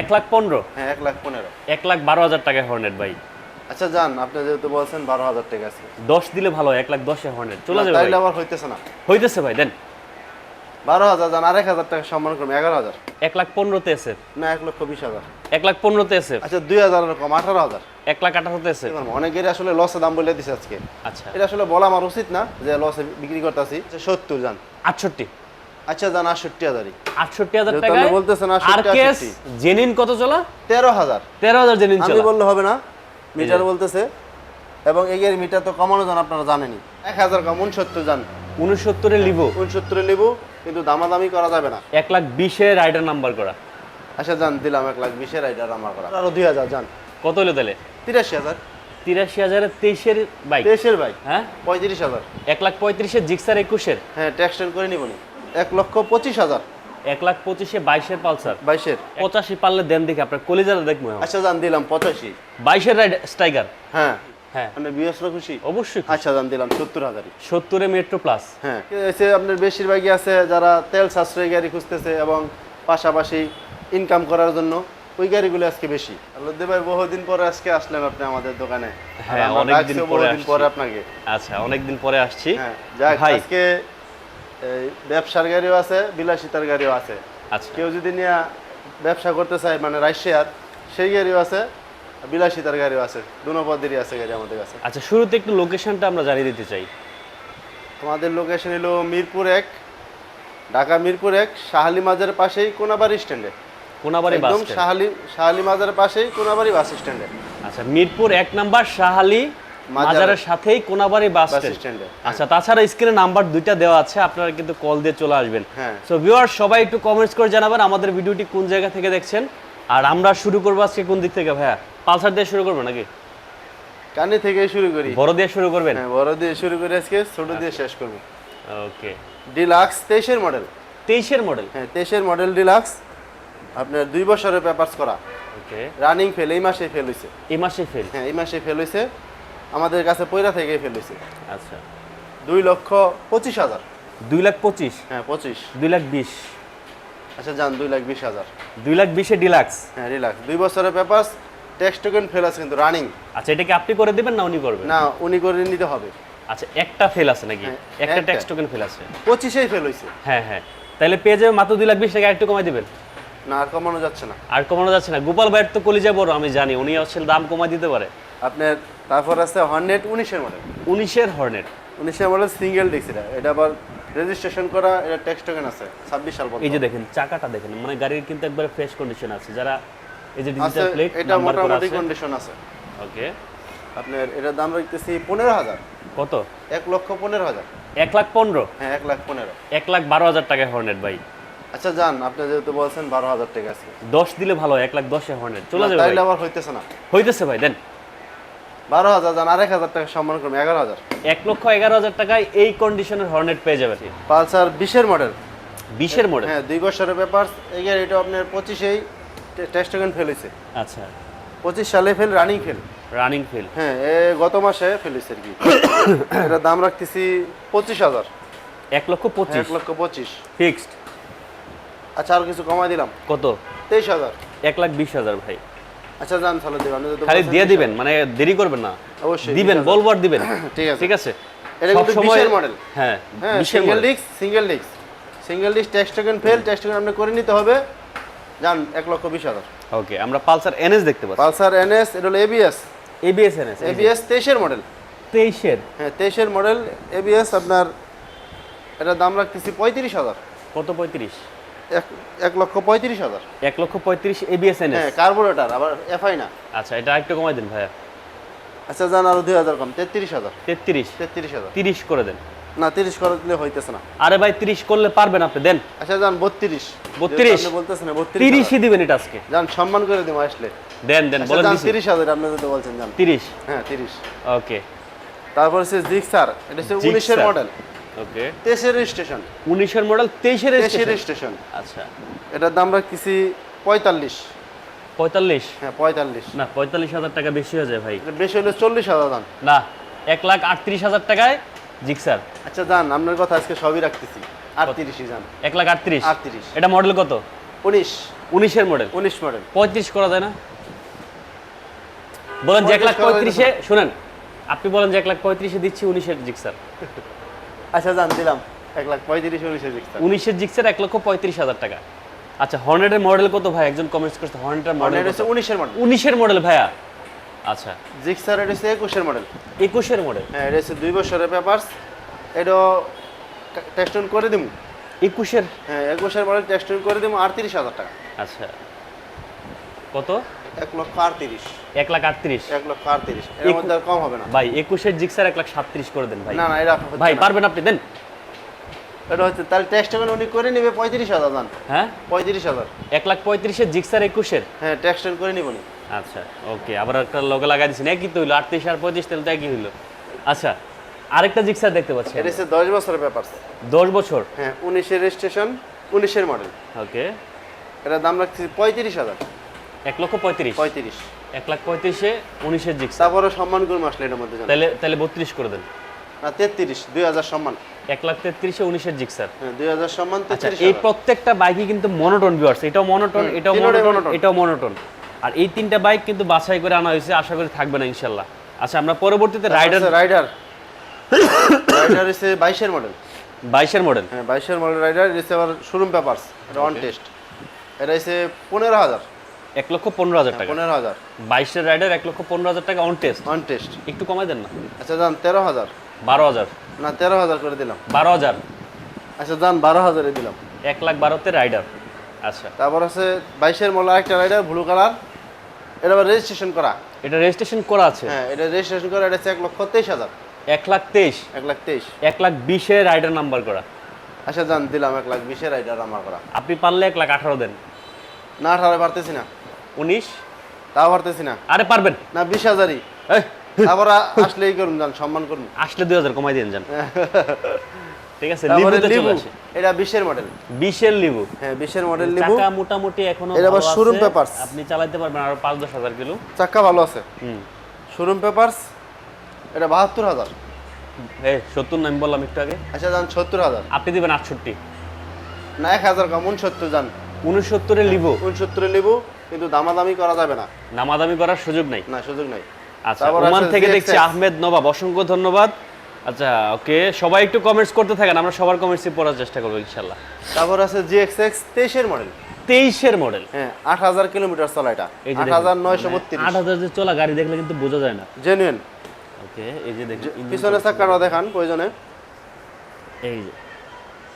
এক লাখ পনেরো? হ্যাঁ এক লাখ পনেরো। এক লাখ বারো হাজার টাকায় হর্নেট ভাই। আচ্ছা যান আপনি যেহেতু বলছেন বারো হাজার টাকা আছে। দশ দিলে ভালো এক লাখ দশে হর্নেট চলে যাবে তাইলে আবার হইতেছে না। হইতেছে ভাই দেন। বারো হাজার যান আর এক হাজার টাকা সম্মান করুন এগারো হাজার। এক লাখ পনেরোতে এসে না এক লক্ষ বিশ হাজার। এক লাখ পনেরোতে এসে আচ্ছা দুই হাজার কম আঠারো হাজার। এক লাখ আঠারোতে এসে অনেকেরই আসলে লসে দাম বলে দিছে আজকে। আচ্ছা। এটা আসলে বলা আমার উচিত না যে লসে বিক্রি করতেছি। সত্তর যান। আটষট্টি। আচ্ছা আটষট্টি হাজার যেহেতু টাকায় আপনি বলতেছেন আর কেস জেনিন কত চলা তেরো হাজার। তেরো হাজার জেনিন আমি বললে হবে না মিটার বলতেছে। এবং এগের মিটার তো কমানো যান আপনারা জানেনই। এক হাজার কম উনসত্তর যান উনসত্তরে লিবো। উনসত্তরে নেব কিন্তু দামাদামি করা যাবে না। এক লাখ বিশে রাইডার নাম্বার করা। আচ্ছা যান দিলাম এক লাখ বিশের আইডার আমার করা। আরও দুই হাজার যান কত হলো তাহলে? তিরাশি হাজার। তিরাশি হাজারের তেইশের বাইক। তেইশের ভাই হ্যাঁ? পঁয়ত্রিশ হাজার। এক লাখ পঁয়ত্রিশের জিক্সার একুশের। হ্যাঁ ট্যাক্সটেন করে নিবনি এক লক্ষ পঁচিশ হাজার। এক লাখ পঁচিশে বাইশের পালসার বাইশের। পঁচাশি পারলে দেন দেখে আপনার কলিজারা দেখব আচ্ছা যান দিলাম পঁচাশি। বাইশের রাইড স্ট্রাইকার? হ্যাঁ। হ্যাঁ। আপনার বিএসরা খুশি? অবশ্যই আচ্ছা যান দিলাম সত্তর হাজারই। সত্তরে মেট্রো প্লাস। হ্যাঁ। এসে আপনার বেশিরভাগই আছে যারা তেল সাশ্রয়ী গাড়ি খুঁজতেছে এবং পাশাপাশি ইনকাম করার জন্য ওই গাড়িগুলো আজকে বেশি। আল্লাহ ভাই বহুদিন পরে আজকে আসলেন আপনি আমাদের দোকানে। হ্যাঁ, অনেকদিন পরে আসছি। আপনাকে। আচ্ছা অনেকদিন পরে আসছি। যাক আজকে এই ব্যবসার গাড়িও আছে বিলাসিতার গাড়িও আছে। আচ্ছা। কেউ যদি নিয়ে ব্যবসা করতে চায় মানে রাশিয়ার সেই গাড়িও আছে বিলাসিতার গাড়িও আছে। দুনো পদেরই আছে গাড়ি আমাদের কাছে। আচ্ছা শুরুতে একটু লোকেশনটা আমরা জানিয়ে দিতে চাই। আমাদের লোকেশন হলো মিরপুর এক ঢাকা মিরপুর এক শাহালি মাজার পাশেই কোনাবাড়ি স্ট্যান্ডে কোনাবাড়ি বাস একদম। শাহালি শাহালি মাজার পাশেই কোনাবাড়ি বাস স্ট্যান্ডে আচ্ছা মিরপুর এক নাম্বার শাহালি মাজারের সাথেই কোনাবাড়ি বাস স্ট্যান্ডে। আচ্ছা তাছাড়া স্ক্রিনে নাম্বার দুইটা দেওয়া আছে আপনারা কিন্তু কল দিয়ে চলে আসবেন। হ্যাঁ। সো ভিউয়ার সবাই একটু কমেন্টস করে জানাবেন আমাদের ভিডিওটি কোন জায়গা থেকে দেখছেন। আর আমরা শুরু করব আজকে কোন দিক থেকে ভাইয়া? পালসার দিয়ে শুরু করব নাকি? কানি থেকে শুরু করি। বড় দিয়ে শুরু করবেন? হ্যাঁ বড় দিয়ে শুরু করে আজকে ছোট দিয়ে শেষ করব। ওকে ডিলাক্স তেইশের মডেল তেইশের মডেল হ্যাঁ তেইশের মডেল ডিলাক্স আপনার দুই বছরের পেপারস করা। ওকে রানিং ফেল এই মাসে ফেল হয়েছে এই মাসে ফেল হ্যাঁ এই মাসে ফেল হয়েছে আমাদের কাছে পয়রা থেকে ফেলেছে। আচ্ছা। দুই লক্ষ পঁচিশ হাজার। দুই লাখ পঁচিশ? হ্যাঁ পঁচিশ। দুই লাখ বিশ। আচ্ছা যান দুই লাখ বিশ হাজার। দুই লাখ বিশে ডিলাক্স? হ্যাঁ রিলাক্স দুই বছরের পেপারস টেক্সট টোকেন ফেল আছে কিন্তু রানিং। আচ্ছা এটা কি আপনি করে দিবেন না উনি করবেন? না উনি করে নিতে হবে। আচ্ছা একটা ফেল আছে নাকি? হ্যাঁ, একটা একটা। ট্যাক্স টোকেন ফেল আছে। পঁচিশেই ফেল হয়েছে হ্যাঁ হ্যাঁ। তাহলে পেয়ে যাবে মাত্র দুই লাখ বিশ টাকা একটু কমাই দিবেন? না আর কমানো যাচ্ছে না। আর কমানো যাচ্ছে না। গোপাল ভাইয়ের তো কলিজা বড় আমি জানি। উনি আসলে দাম কমাই দিতে পারে। আপনার তারপর আছে হর্নেট উনিশের মডেল উনিশের হর্নেট উনিশের মডেল সিঙ্গেল ডিস্ক এটা। এটা আবার রেজিস্ট্রেশন করা এটা টেক্সট টোকেন আছে ছাব্বিশ সাল এই যে দেখেন চাকাটা দেখেন মানে গাড়ির কিন্তু একবারে ফ্রেশ কন্ডিশন আছে। যারা এই যে ডিজিটাল প্লেট এটা মোটামুটি কন্ডিশন আছে। ওকে আপনার এটার দাম রাখতেছি পনেরো হাজার। কত? এক লক্ষ পনেরো হাজার। এক লাখ পনেরো? হ্যাঁ এক লাখ পনেরো। এক লাখ বারো হাজার টাকা হর্নেট ভাই। আচ্ছা যান আপনি যেহেতু বলছেন বারো হাজার টাকা আছে। দশ দিলে ভালো এক লাখ দশে হর্নেট চলে যাবে তাইলে আবার হইতেছে না। হইতেছে ভাই দেন। বারো হাজার যান আরেক হাজার টাকা সম্মান করুন এগারো হাজার। এক লক্ষ এগারো হাজার টাকায় এই কন্ডিশনের হর্নেট পেয়ে যাবেন পালসার বিশের মডেল বিশের মডেল হ্যাঁ দুই বছরের পেপার এই গাড়িটা আপনার পঁচিশেই টেস্ট টোকেন ফেল হয়েছে আচ্ছা। পঁচিশ সালে fail running fail running fail হ্যাঁ এ গত মাসে ফেল হয়েছে আর কি। এটার দাম রাখতেছি পঁচিশ হাজার। এক লক্ষ পঁচিশ। এক লক্ষ পঁচিশ। ফিক্সড আচ্ছা আর কিছু কমাই দিলাম। কত? তেইশ হাজার। এক লাখ বিশ হাজার ভাই। আচ্ছা যান তাহলে আপনি খালি দিয়ে দিবেন মানে দেরি করবেন না। অবশ্যই দিবেন 20,000 বলবার দিবেন। ঠিক আছে। ঠিক আছে? এটা কিন্তু সবসময়- 20 এর model। হ্যাঁ single disc single disc single disc text token fail text token আপনি করে নিতে হবে। যান এক লক্ষ বিশ হাজার। ওকে আমরা পালসার এনএস দেখতে পাচ্ছি। পালসার এনএস এটা হলো এবিএস। এবিএস এনএস এবিএস তেইশের মডেল তেইশের? হ্যাঁ তেইশের মডেল এবিএস আপনার এটার দাম রাখতেছি পঁয়ত্রিশ হাজার। কত পঁয়ত্রিশ? এক লক্ষ পঁয়ত্রিশ হাজার। এক লক্ষ পঁয়ত্রিশ এবিএস হ্যাঁ কার্বোরেটার আবার এফআই না। আচ্ছা এটা একটু কমাই দিন ভাইয়া। আচ্ছা যান আরও দুই হাজার কম। তেত্রিশ হাজার। তেত্রিশ। তেত্রিশ হাজার। তিরিশ করে দেন। না তিরিশ করে দিলে হইতেছে না। আরে ভাই তিরিশ করলে পারবেন আপনি দেন। আচ্ছা যান বত্রিশ। 32? আপনি বলতেছেন বত্রিশ তিরিশই দিবেন এটা আজকে। যান সম্মান করে দিব আসলে। দেন দেন আচ্ছা বলেন তিরিশ হাজার আপনি যদি বলছেন যান তিরিশ। হ্যাঁ তিরিশ। ওকে। তারপর হচ্ছে জিক্সার এটা হচ্ছে। উনিশের মডেল ওকে। তেইশের স্টেশন। উনিশের মডেল তেইশের তেইশের আচ্ছা। এটার দাম রাখতেছি পঁয়তাল্লিশ। পঁয়তাল্লিশ? হ্যাঁ পঁয়তাল্লিশ। না পঁয়তাল্লিশ হাজার টাকা বেশি হয়ে যায় ভাই। বেশি হলে চল্লিশ হাজার দাম। না এক লাখ আটত্রিশ হাজার টাকায় জিক্সার। আচ্ছা যান আপনার কথা আজকে সবই রাখতেছি। আটত্রিশই যান এক লাখ আটত্রিশ। আটত্রিশ। এটা মডেল কত? উনিশ। উনিশের মডেল। উনিশ মডেল। পঁয়ত্রিশ করা যায় না? বলেন যে এক লাখ পঁয়ত্রিশে শুনেন। আপনি বলেন যে এক লাখ পঁয়ত্রিশে দিচ্ছি উনিশের জিক্সার। আচ্ছা জান দিলাম। এক লাখ পঁয়ত্রিশ উনিশের দিক উনিশের জিক্সার এক লক্ষ পঁয়ত্রিশ হাজার টাকা। আচ্ছা হর্নেটের মডেল কত ভাই? একজন কমেন্টস করছে হর্নেটের মডেল হচ্ছে উনিশের মডেল উনিশের মডেল ভাইয়া। আচ্ছা। জিক্সার এটা হচ্ছে একুশের মডেল একুশের মডেল হ্যাঁ এটা হচ্ছে দুই বছরের পেপারস এটা টেস্টন করে দিব একুশের? হ্যাঁ একুশের মডেল টেস্টন করে দিব আটত্রিশ হাজার টাকা। আচ্ছা। কত? এক লক্ষ আটত্রিশ। এক লাখ আটত্রিশ। এক লক্ষ আটত্রিশ। এর মধ্যে কম হবে না। ভাই একুশের জিক্সার এক লাখ সাতত্রিশ করে দেন ভাই। না না এটা ভাই পারবেন আপনি দেন। এটা হচ্ছে তাহলে টেস্টন উনি করে নিবে পঁয়ত্রিশ হাজার জান। হ্যাঁ? পঁয়ত্রিশ হাজার। এক লাখ পঁয়ত্রিশের জিক্সার একুশের? হ্যাঁ টেস্টন করে নিব আচ্ছা ওকে আবার একটা লগে লাগাই দিচ্ছেন একই তো হইল আটত্রিশ আর পঁয়ত্রিশ তাহলে তো একই হইল। আচ্ছা আরেকটা জিক্সার দেখতে পাচ্ছি এটা হচ্ছে দশ বছরের পেপারস দশ বছর? হ্যাঁ উনিশের রেজিস্ট্রেশন উনিশের মডেল ওকে। এটার দাম রাখছি পঁয়ত্রিশ হাজার। এক লক্ষ পঁয়ত্রিশ। পঁয়ত্রিশ। এক লাখ পঁয়ত্রিশে উনিশের জিক্সার তারপরে সম্মান করব আসলে এটার মধ্যে তাহলে তাহলে বত্রিশ করে দেন। না তেত্রিশ দুই হাজার সম্মান। এক লাখ তেত্রিশে উনিশের জিক্সার হ্যাঁ দুই হাজার সম্মান আচ্ছা এই প্রত্যেকটা বাইকই কিন্তু মনোটন ভিউয়ার্স এটাও মনোটন এটাও মনোটন এটাও মনোটন আর এই তিনটা বাইক কিন্তু বাছাই করে আনা হয়েছে আশা করি থাকবে না ইনশাল্লাহ। আচ্ছা আমরা পরবর্তীতে রাইডার রাইডার রাইডার হচ্ছে বাইশের মডেল বাইশের মডেল হ্যাঁ বাইশের মডেল রাইডার হচ্ছে আবার শোরুম পেপারস এটা অন টেস্ট এটা হচ্ছে পনেরো হাজার। এক লক্ষ পনেরো হাজার টাকা। পনেরো হাজার। বাইশের রাইডার এক লক্ষ পনেরো হাজার টাকা অন টেস্ট অন টেস্ট একটু কমাই দেন না। আচ্ছা যান তেরো হাজার। বারো হাজার। না তেরো হাজার করে দিলাম। বারো হাজার। আচ্ছা যান বারো হাজারে দিলাম। এক লাখ বারোতে রাইডার। আচ্ছা। তারপর আছে বাইশের মডেল আরেকটা রাইডার ব্লু কালার। এটা আবার রেজিস্ট্রেশন করা। এটা রেজিস্ট্রেশন করা আছে। হ্যাঁ এটা রেজিস্ট্রেশন করা এটা হচ্ছে এক লক্ষ তেইশ হাজার। এক লাখ তেইশ। এক লাখ তেইশ। এক লাখ বিশে রাইডার নাম্বার করা। আচ্ছা যান দিলাম এক লাখ বিশের রাইডার আমার করা। আপনি পারলে এক লাখ আঠারো দেন। না আঠারো পারতেছি না। উনিশ। তাও পারতেছি না। আরে পারবেন। না বিশ হাজারই। তারপর আসলেই করুন যান সম্মান করুন। আসলে দুই হাজার কমাই যান। ঠিক আছে লিবুতে চলে আসে। এটা বিশের মডেল বিশের লিবু। হ্যাঁ বিশের মডেল লিবু। চাকা মোটামুটি এখনও এটা আবার আছে। papers। আপনি চালাতে পারবেন আরও পাঁচ দশ হাজার কিলো। চাক্কা ভালো আছে। হুম। শোরুম পেপারস এটা বাহাত্তর হাজার। এ সত্তর না আমি বললাম একটু আগে। আচ্ছা যান সত্তর হাজার। আপনি দিবেন আটষট্টি। না এক হাজার কম উনসত্তর যান। উনসত্তরের লিবু। উনসত্তরে লিবু কিন্তু দামাদামি করা যাবে না। নামাদামি করার সুযোগ নাই। না সুযোগ নাই। আচ্ছা ওমান থেকে দেখছি আহমেদ নবাব অসংখ্য ধন্যবাদ। আচ্ছা ওকে সবাই একটু কমেন্টস করতে থাকেন আমরা সবার কমেন্টসই পড়ার চেষ্টা করব ইনশাল্লাহ। তারপর আছে জি এক্স তেইশের মডেল তেইশের মডেল হ্যাঁ আট হাজার কিলোমিটার চলা এটা। আট হাজার নয়শো বত্রিশ। আট হাজার যে চলা গাড়ি দেখলে কিন্তু বোঝা যায় না। জেনুইন ওকে এই যে দেখি পিছনে চাক্কাটা দেখান প্রয়োজনে। এই যে।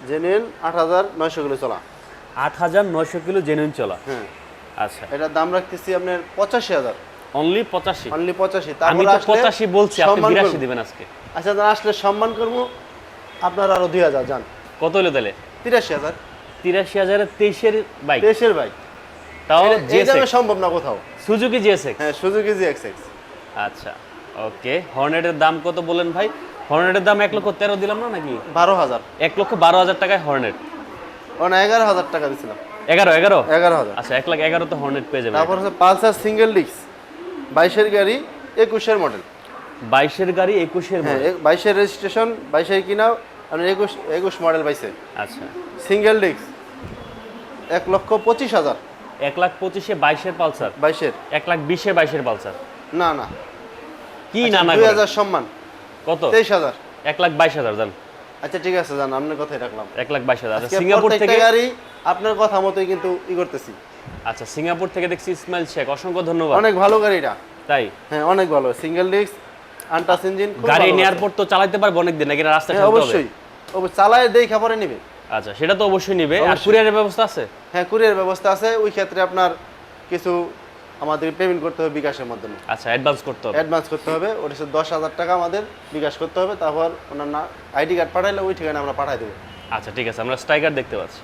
জেনুইন আট হাজার নয়শো কিলো চলা। আট হাজার নয়শো কিলো জেনুইন চলা। হ্যাঁ। আচ্ছা। এটার দাম রাখতেছি আপনার পঁচাশি হাজার। অনলি পঁচাশি। অনলি পঁচাশি। আমি তো পঁচাশি বলছি আপনি বিরাশি। দিবেন আজকে। আচ্ছা তাহলে আসলে সম্মান করব। আপনার আরও দুই হাজার যান। কত হলো তাহলে? তিরাশি হাজার। তিরাশি হাজারের তেইশের বাইক। তেইশের বাইক। তাও জিএসএক্স সম্ভব না কোথাও। সুজুকি জিএসএক্স হ্যাঁ সুজুকি জি এক্স এক্স আচ্ছা ওকে। হর্নেটের দাম কত বলেন ভাই? হর্নেটের দাম এক লক্ষ তেরো দিলাম না নাকি? বারো হাজার। এক লক্ষ বারো হাজার টাকায় হর্নেট ও না এগারো হাজার টাকা দিছিলাম। এগারো এগারো? এগারো হাজার। আচ্ছা এক লাখ এগারো তো হর্নেট পেয়ে যাবে। তারপর হচ্ছে পালসার সিঙ্গেল ডিস্ক বাইশের গাড়ি একুশের মডেল বাইশের গাড়ি একুশের হ্যাঁ বাইশের রেজিস্ট্রেশন বাইশের কিনা আপনি একুশ একুশ মডেল পাইছে আচ্ছা। সিঙ্গেল ডিস্ক এক লক্ষ পঁচিশ হাজার। এক লাখ পঁচিশে বাইশের পালসার? বাইশের। এক লাখ বিশে বাইশের পালসার? না না। কি না না দুই হাজার সম্মান। কত? তেইশ হাজার। এক লাখ বাইশ হাজার জান। আচ্ছা ঠিক আছে জান আপনার কথাই রাখলাম। এক লাখ বাইশ হাজার। আচ্ছা সিঙ্গাপুর থেকে গাড়ি আপনার কথা মতোই কিন্তু ই করতেছি। আচ্ছা সিঙ্গাপুর থেকে দেখছি ইসমাইল শেখ অসংখ্য ধন্যবাদ। অনেক ভালো গাড়িটা। তাই? হ্যাঁ অনেক ভালো সিঙ্গেল ডিস্ক আনটাস ইঞ্জিন গাড়ি নেওয়ার পর তো চালাতে পারব অনেক দিন নাকি না রাস্তায় হ্যাঁ হবে? অবশ্যই। অবশ্যই চালায় দেই খাবারে নিবে। আচ্ছা সেটা তো অবশ্যই নিবে। আর কুরিয়ারের ব্যবস্থা আছে? হ্যাঁ কুরিয়ার ব্যবস্থা আছে ওই ক্ষেত্রে আপনার কিছু আমাদের পেমেন্ট করতে হবে বিকাশের মাধ্যমে। আচ্ছা অ্যাডভান্স করতে হবে। অ্যাডভান্স করতে হবে ওটা হচ্ছে দশ হাজার টাকা আমাদের বিকাশ করতে হবে তারপর ওনার না আইডি কার্ড পাঠাইলে ওই ঠিকানা আমরা পাঠাই দেবো। আচ্ছা ঠিক আছে আমরা স্ট্রাইকার দেখতে পাচ্ছি।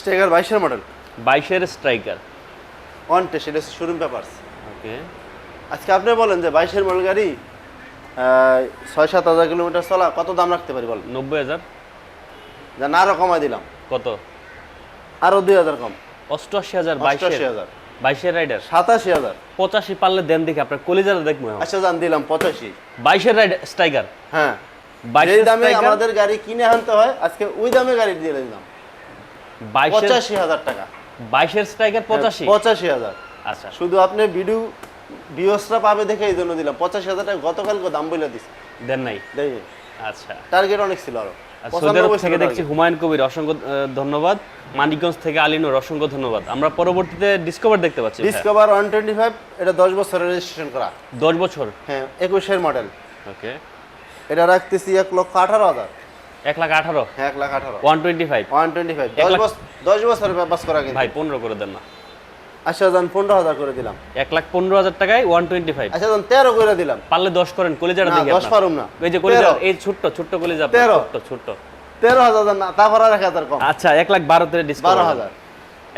স্ট্রাইকার বাইশের মডেল বাইশের স্ট্রাইকার ওয়ান টেস্ট এটা হচ্ছে শোরুম পেপার্স ওকে আজকে আপনি বলেন যে বাইশের মডেল গাড়ি ছয় সাত হাজার কিলোমিটার চলা কত দাম রাখতে পারি বলেন? নব্বই হাজার। যেন আরও কমাই দিলাম। কত? আরও দুই হাজার কম। অষ্টআশি হাজার বাইশ হাজার। বাইশের রাইডার সাতাশি হাজার। পঁচাশি পারলে দেন দেখি আপনার দেখব আচ্ছা জান দিলাম পঁচাশি। বাইশের রাইডার স্ট্রাইকার হ্যাঁ। বাইশের দামে আমাদের গাড়ি কিনে আনতে হয় আজকে ওই দামে গাড়ি দিয়ে দিলাম। পঁচাশি হাজার টাকা। বাইশের স্ট্রাইকার পঁচাশি? পঁচাশি হাজার। আচ্ছা। শুধু আপনি ভিডিও বিয়সরা পাবে দেখে এই জন্য দিলাম। পঁচাশি হাজার টাকা গতকালকে দাম বলে দিচ্ছে দেন নাই? আচ্ছা। টার্গেট অনেক ছিল আর। সৌদি থেকে দেখছি হুমায়ুন কবির অসংখ্য ধন্যবাদ। মানিকগঞ্জ থেকে আলিনুর অসংখ্য ধন্যবাদ। আমরা পরবর্তীতে ডিসকভার দেখতে পাচ্ছি ডিসকভার ওয়ান টোয়েন্টি ফাইভ এটা দশ বছরের রেজিস্ট্রেশন করা। দশ বছর? হ্যাঁ একুশের মডেল ওকে এটা রাখতেছি এক লক্ষ আঠারো হাজার। এক লাখ আঠারো? হ্যাঁ এক লাখ আঠারো। One twenty five one twenty five দশ বছর দশ বছরের ব্যাপাস করা কিন্তু। ভাই পনেরো করে দেন না। আচ্ছা যান পনেরো হাজার করে দিলাম। এক লাখ পনেরো হাজার টাকায় ওয়ান টোয়েন্টি ফাইভ আচ্ছা যান তেরো করে দিলাম। পারলে দশ করেন কলিজাটা না দশ পারুম না। এই যে কলিজা এই ছোট্ট ছোট্ট কলিজা তেরো। ছোট্ট ছোট্ট। তেরো হাজার না তারপর আর এক হাজার কম। আচ্ছা এক লাখ বারোতে ডিসকাউন্ট বারো হাজার।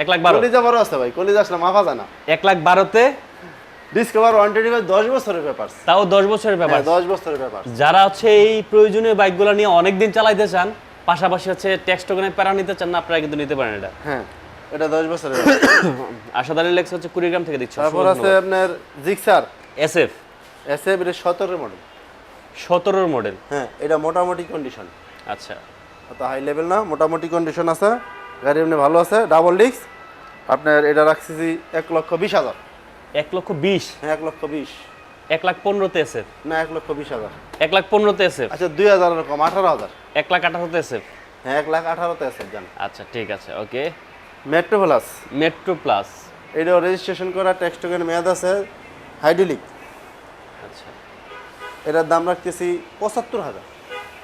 এক লাখ বারো। কলিজা বড় আছে ভাই কলিজা আসলে মাফা যায় এক লাখ বারোতে ডিসকভার ওয়ান টোয়েন্টি ফাইভ দশ বছরের ব্যাপার। তাও দশ বছরের ব্যাপার। হ্যাঁ দশ বছরের ব্যাপার। যারা হচ্ছে এই প্রয়োজনীয় বাইকগুলো নিয়ে অনেক দিন চালাইতে চান পাশাপাশি হচ্ছে ট্যাক্স টোকেনে প্যারা নিতে চান না আপনারা কিন্তু নিতে পারেন এটা। হ্যাঁ। এটা দশ বছরের ব্যাপার আশাদারি লেক্স হচ্ছে কুড়িগ্রাম থেকে দিচ্ছে তারপর আছে আপনার Gixxer S F S F এটা সতেরো মডেল সতেরোর মডেল হ্যাঁ এটা মোটামুটি কন্ডিশন আচ্ছা। অত হাই লেভেল না মোটামুটি কন্ডিশন আছে। গাড়ি এমনি ভালো আছে ডাবল ডিস্ক আপনার এটা রাখছি এক লক্ষ বিশ হাজার। এক লক্ষ বিশ? হ্যাঁ এক লক্ষ বিশ। এক লাখ পনেরোতে এস এফ না এক লক্ষ বিশ হাজার। এক লাখ পনেরোতে এস এফ আচ্ছা দুই হাজার কম আঠারো হাজার। এক লাখ আঠারোতে এস এফ হ্যাঁ এক লাখ আঠারোতে আছে জান। আচ্ছা ঠিক আছে okay. Metro plus metro plus এটাও রেজিস্ট্রেশন করা ট্যাক্স টোকেন মেয়াদ আছে হাইড্রোলিক আচ্ছা। এটার দাম রাখতেছি পঁচাত্তর হাজার।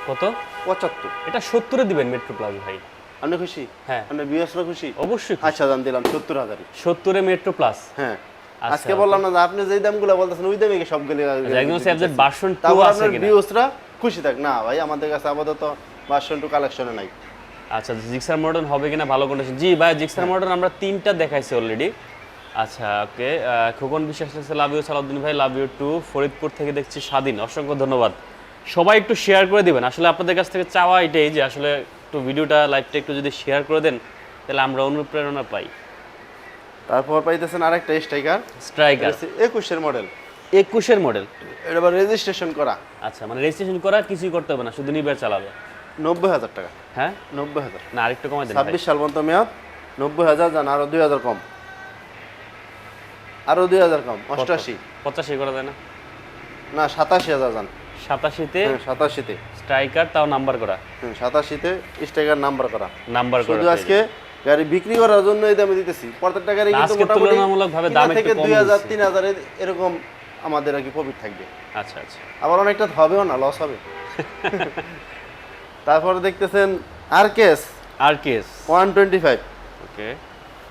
কত? পঁচাত্তর। এটা সত্তরে দিবেন মেট্রো প্লাস ভাই। আপনি খুশি? হ্যাঁ। আপনি বিএসরা খুশি? অবশ্যই আচ্ছা দাম দিলাম সত্তর হাজারই। সত্তরে মেট্রো প্লাস হ্যাঁ। আচ্ছা, আজকে বললাম না আপনি যেই দামগুলো বলতেছেন ওই দামে একদম স্যাবজেট ভার্সন টু তারপর আছে আপনার কিনা? ভিউসরা খুশি থাক। না ভাই আমাদের কাছে আপাতত ভার্সন টু কালেকশনে নাই। আচ্ছা জিক্সার মডার্ন হবে কিনা ভালো কন্ডিশন জি ভাই জিক্সার মডার্ন আমরা তিনটা দেখাইছি অলরেডি আচ্ছা ওকে খোকন বিশ্বাস আছে লাভ ইউ সালাউদ্দিন ভাই লাভ ইউ টু ফরিদপুর থেকে দেখছি স্বাধীন অসংখ্য ধন্যবাদ। সবাই একটু শেয়ার করে দিবেন। আসলে আপনাদের কাছ থেকে চাওয়া এটাই যে আসলে একটু ভিডিওটা লাইভটা একটু যদি শেয়ার করে দেন তাহলে আমরা অনুপ্রেরণা পাই। তারপর পাইতেছেন আরেকটা স্ট্রাইকার স্ট্রাইকার একুশের মডেল একুশের মডেল এটা রেজিস্ট্রেশন করা। আচ্ছা মানে রেজিস্ট্রেশন করা কিছুই করতে হবে না শুধু নিবার চালাবে। নব্বই হাজার টাকা। হ্যাঁ? নব্বই হাজার। না আরেকটু কমাই দেন ছাব্বিশ সাল পর্যন্ত মেয়াদ নব্বই হাজার যান আরও দুই হাজার কম। আরও দুই হাজার কম অষ্টআশি। পঁচাশি করা যায় না? না সাতাশি হাজার যান সাতাশিতে? হ্যাঁ সাতাশিতে। স্ট্রাইকার তাও নাম্বার করা। হুম, সাতাশিতে স্ট্রাইকার নাম্বার করা। নাম্বার করা শুধু আজকে গাড়ি বিক্রি করার জন্য এই দামে দিতেছি। প্রত্যেকটা গাড়ি কিন্তু মোটামুটি দাম থেকে দুই হাজার তিন হাজার এরকম আমাদের আর কি প্রফিট থাকবে। আচ্ছা আচ্ছা। আবার অনেকটা হবেও না লস হবে। তারপরে দেখতেছেন আরকেএস আর case one twenty five okay.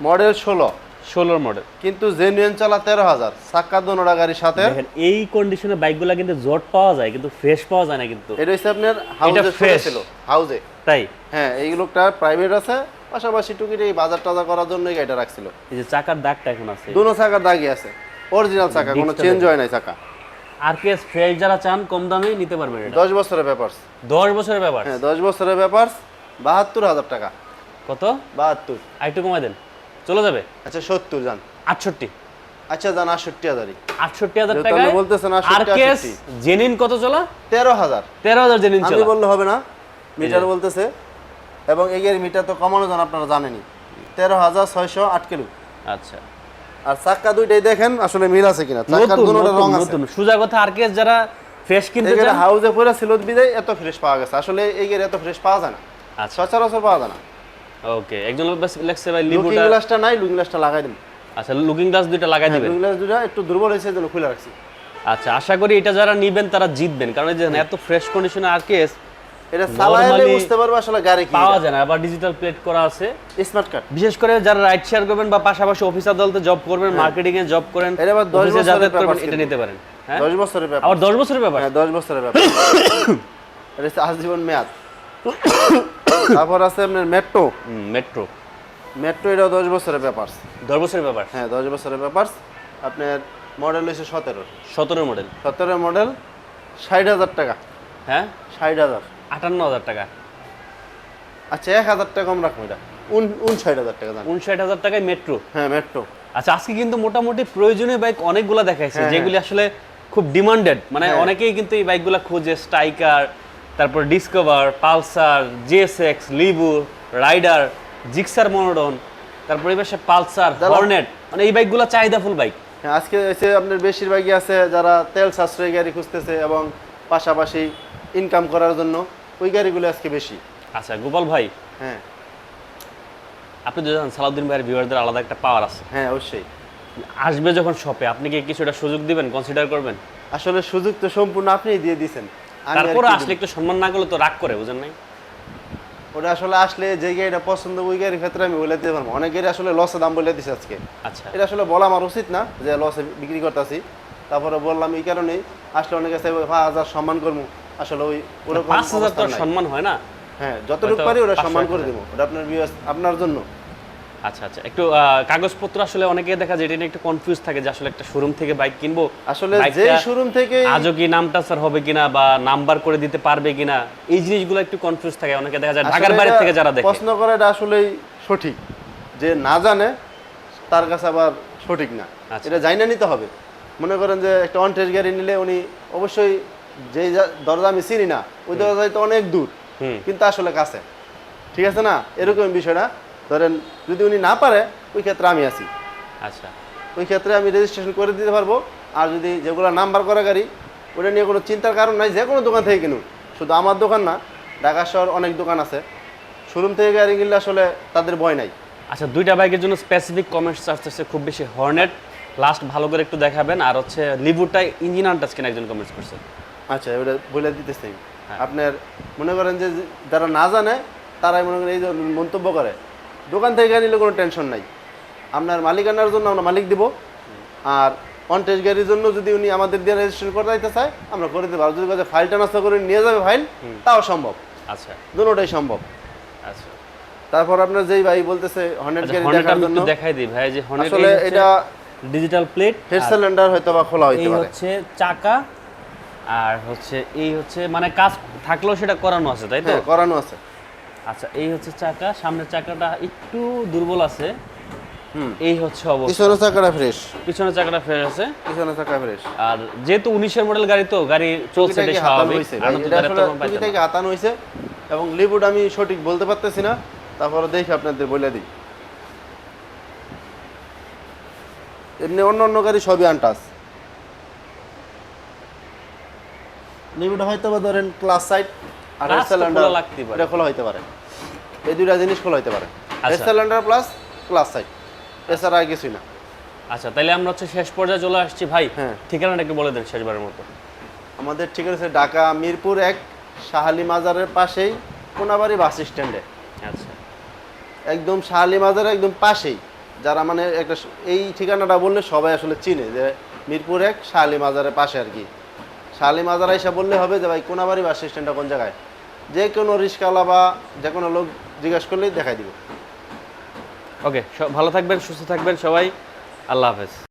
Model ষোলো। ষোলোর মডেল। কিন্তু জেনুইন চালা তেরো হাজার। চাক্কা দোনোটা গাড়ির সাথে। দেখেন এই কন্ডিশনের বাইকগুলো কিন্তু জট পাওয়া যায় কিন্তু ফ্রেশ পাওয়া যায় না কিন্তু। এটা হচ্ছে আপনার হাউজে। ছিল হাউজে তাই? হ্যাঁ এই লোকটা প্রাইভেট আছে পাশাপাশি টুকিটি এই বাজার টাজার করার জন্য গাড়িটা রাখছিল। এই যে চাকার দাগটা এখন আছে। দুনো চাকার দাগই আছে। অরিজিনাল চাকা কোনো চেঞ্জ হয় নাই চাকা। আর ফ্রেশ যারা চান কম দামে নিতে পারবেন এটা। দশ বছরের ব্যাপার দশ বছরের ব্যাপার হ্যাঁ দশ বছরের ব্যাপার বাহাত্তর হাজার টাকা। কত? বাহাত্তর। আরেকটু কমাই দেন। চলে যাবে? আচ্ছা সত্তর যান। আটষট্টি। আচ্ছা যান আটষট্টি হাজারই। আটষট্টি হাজার যেহেতু টাকা আপনি বলতেছেন আর 68, জেনিন কত চলা? তেরো হাজার। তেরো হাজার জেনিন আমি বললে হবে না মিটার বলতেছে। এবং এগের মিটার তো কমানো যান আপনারা জানেনই। তেরো হাজার ছয়শো আট কিলো। আচ্ছা। আর চাক্কা দুইটাই দেখেন আসলে মিল আছে কিনা। দুটোটা রং আছে। সোজা কথা আর কেস যারা ফ্রেশ কিনতে চান? হাউজে ছিল বিদায় এত ফ্রেশ পাওয়া গেছে। আসলে এই গের এত ফ্রেশ পাওয়া যায় না। আচ্ছা। সচরাচর পাওয়া যায় না। ওকে একজন লেখছে ভাই লুকিং গ্লাসটা নাই লুকিং গ্লাসটা লাগাই দিন। আচ্ছা লুকিং গ্লাস দুইটা লাগাই দিবেন। লুকিং গ্লাস দুটা একটু দুর্বল হয়েছে খুলে রাখছি। আচ্ছা আশা করি এটা যারা নিবেন তারা জিতবেন। কারণ এই যে এত ফ্রেশ কন্ডিশনে আর কেস এটা Normally বুঝতে পারবে আসলে গাড়ি কি পাওয়া যায় না আবার ডিজিটাল প্লেট করা আছে। স্মার্ট কার্ড বিশেষ করে যারা রাইড শেয়ার করবেন বা পাশাপাশি অফিস আদালতে জব করবেন মার্কেটিং এ জব করেন এটা আবার দশ অফিসে বছরের ব্যাপার এটা নিতে পারেন হ্যাঁ? দশ বছরের ব্যাপার। আবার দশ বছরের ব্যাপার? হ্যাঁ দশ বছরের ব্যাপার। এটা আজীবন মেয়াদ। তারপর আছে আপনার মেট্রো মেট্রো মেট্রো এটাও দশ বছরের ব্যাপার। দশ বছরের ব্যাপার? হ্যাঁ দশ বছরের ব্যাপার। আপনার মডেল হয়েছে সতেরো সতেরো মডেল সতেরো মডেল ষাট হাজার টাকা। হ্যাঁ? ষাট হাজার। আটান্ন হাজার টাকা। আচ্ছা এক হাজার টাকা কম রাখব এটা। উনষাট হাজার টাকা উনষাট হাজার টাকায় মেট্রো হ্যাঁ মেট্রো আচ্ছা আজকে কিন্তু মোটামুটি প্রয়োজনীয় বাইক অনেকগুলো দেখাইছে হ্যাঁ, যেগুলি আসলে খুব ডিমান্ডেড মানে হ্যাঁ। অনেকেই কিন্তু এই বাইকগুলো খোঁজে স্ট্রাইকার তারপর ডিসকভার পালসার জিএসএক্স লিবু রাইডার জিক্সার মনোডন তারপরে এই পাশে পালসার হর্নেট মানে এই বাইকগুলো চাহিদাফুল বাইক হ্যাঁ আজকে এসে আপনার বেশিরভাগই আছে যারা তেল সাশ্রয়ী গাড়ি খুঁজতেছে এবং পাশাপাশি ইনকাম করার জন্য। ওই গাড়িগুলো আজকে বেশি। আচ্ছা গোপাল ভাই। হ্যাঁ। আপনি তো জানেন সালাউদ্দিন ভাইয়ের ভিউয়ারদের আলাদা একটা পাওয়ার আছে। হ্যাঁ অবশ্যই। আসবে যখন শপে আপনি কি কিছুটা সুযোগ দিবেন কনসিডার করবেন? আসলে সুযোগ তো সম্পূর্ণ আপনিই দিয়ে দিয়েছেন। তারপরে আসলে একটু সম্মান না করলে তো রাগ করে বুঝেন নাই? ওটা আসলে আসলে যে গাড়িটা পছন্দ ওই গাড়ির ক্ষেত্রে আমি বলে দিতে পারব। অনেক গাড়ি আসলে লসে দাম বলে দিছে আজকে। আচ্ছা। এটা আসলে বলা আমার উচিত না যে লসে বিক্রি করতেছি। তারপরে বললাম এই কারণেই আসলে অনেকে কাছে হাজার সম্মান করব। আসলে ওই ওরকম পাঁচ হাজার তো। সম্মান হয় না। হ্যাঁ যতটুকু পারি পাঁচশো সম্মান করে দেবো। ওটা আপনার আপনার জন্য। আচ্ছা আচ্ছা। একটু কাগজপত্র আসলে অনেকে দেখা যায় এটা নিয়ে একটু কনফিউজ থাকে যে আসলে একটা শোরুম থেকে বাইক কিনবো। আসলে যে শোরুম থেকে আজও কি নামটা স্যার হবে কিনা বা নাম্বার করে দিতে পারবে কিনা এই জিনিসগুলো একটু কনফিউজ থাকে। অনেকে দেখা যায় ঢাকার বাইরে থেকে যারা দেখে। প্রশ্ন করে এটা আসলেই সঠিক। যে না জানে তার কাছে আবার সঠিক না। আচ্ছা। এটা জানি না নিতে হবে। মনে করেন যে একটা অনটেজ গাড়ি নিলে উনি অবশ্যই যে দরজা আমি চিনি না ওই দরজায় তো অনেক দূর কিন্তু আসলে কাছে। ঠিক আছে না? এরকম বিষয়টা। ধরেন যদি উনি না পারে ওই ক্ষেত্রে আমি আছি। আচ্ছা। ওই ক্ষেত্রে আমি রেজিস্ট্রেশন করে দিতে পারব। আর যদি যেগুলো নাম্বার করা গাড়ি ওটা নিয়ে কোনো চিন্তার কারণ নাই যে কোনো দোকান থেকে কিনুন শুধু আমার দোকান না ঢাকা শহর অনেক দোকান আছে। শোরুম থেকে গাড়ি কিনলে আসলে তাদের ভয় নাই। আচ্ছা দুইটা বাইকের জন্য স্পেসিফিক কমেন্টস আসতেছে খুব বেশি। হর্নেট লাস্ট ভালো করে একটু দেখাবেন। আর হচ্ছে লিবুটাই ইঞ্জিন আনটাচ কিনা একজন কমেন্টস করছে? আচ্ছা ওটা বলে দিতেছি হ্যাঁ। আপনার মনে করেন যে যারা না জানে তারাই মনে করেন এই মন্তব্য করে। দোকান থেকে গাড়ি নিলে কোনো টেনশন নাই। আপনার মালিকানার জন্য আমরা মালিক দিব। আর অনটেজ গাড়ির জন্য যদি উনি আমাদের দিয়ে রেজিস্ট্রেশন করে দিতে চায় আমরা করে দেবো। আর যদি ফাইলটা নষ্ট করে নিয়ে যাবে ফাইল তাও সম্ভব। আচ্ছা। দুটোটাই সম্ভব। আচ্ছা। তারপর আপনার যেই ভাই বলতেছে হর্নেট আচ্ছা গাড়ি দেখার জন্য। দেখাই দিই ভাই যে হর্নেট আসলে এটা ডিজিটাল প্লেট হেড সিলিন্ডার হয়তো বা খোলা হইতে পারে। হচ্ছে চাকা আর হচ্ছে এই হচ্ছে মানে কাজ থাকলেও সেটা করানো আছে তাই তো? হ্যাঁ করানো আছে। আচ্ছা এই হচ্ছে চাকা সামনের চাকাটা একটু দুর্বল আছে। এই হচ্ছে অবস্থা। পিছনে চাকাটা ফ্রেশ পিছনের চাকাটা ফের আছে। পিছনে চাকা ফ্রেশ আর যেহেতু উনিশের মডেল গাড়ি তো গাড়ি চলছে স্বাভাবিক। এটা না। থেকে হাতানো। হয়েছে এবং লিবুড আমি সঠিক বলতে পারতেছি না। তারপরে দেখি আপনাদের বলে দিই। এমনি অন্য অন্য গাড়ি সবই আনটাস লিবুড হয়তো বা ধরেন ক্লাস সাইড আর সিলিন্ডার খোলা লাগতেই পারে। এটা খোলা হইতে পারে। এই দুইটা জিনিস খোলা হইতে পারে। সিলিন্ডার প্লাস ক্লাস সাইড এছাড়া আর কিছুই না। আচ্ছা তাহলে আমরা হচ্ছে শেষ পর্যায়ে চলে আসছি। ভাই হ্যাঁ। ঠিকানাটা একটু বলে দেন শেষবারের মতো। আমাদের ঠিক আছে ঢাকা মিরপুর এক শাহালি মাজারের পাশেই কোনাবাড়ি বাস স্ট্যান্ডে আচ্ছা। একদম শাহালি মাজারের একদম পাশেই। যারা মানে একটা এই ঠিকানাটা বললে সবাই আসলে চিনে যে মিরপুর এক শাহালি মাজারের পাশে আর কি। শাহালি আজার এসে বললে হবে যে, ভাই, কোনাবাড়ি বাস স্ট্যান্ডটা কোন জায়গায়? যে কোনো রিক্সাওয়ালা বা যে কোনো লোক জিজ্ঞেস করলেই দেখাই দিব। ওকে ভালো থাকবেন, সুস্থ থাকবেন সবাই। আল্লাহ হাফেজ।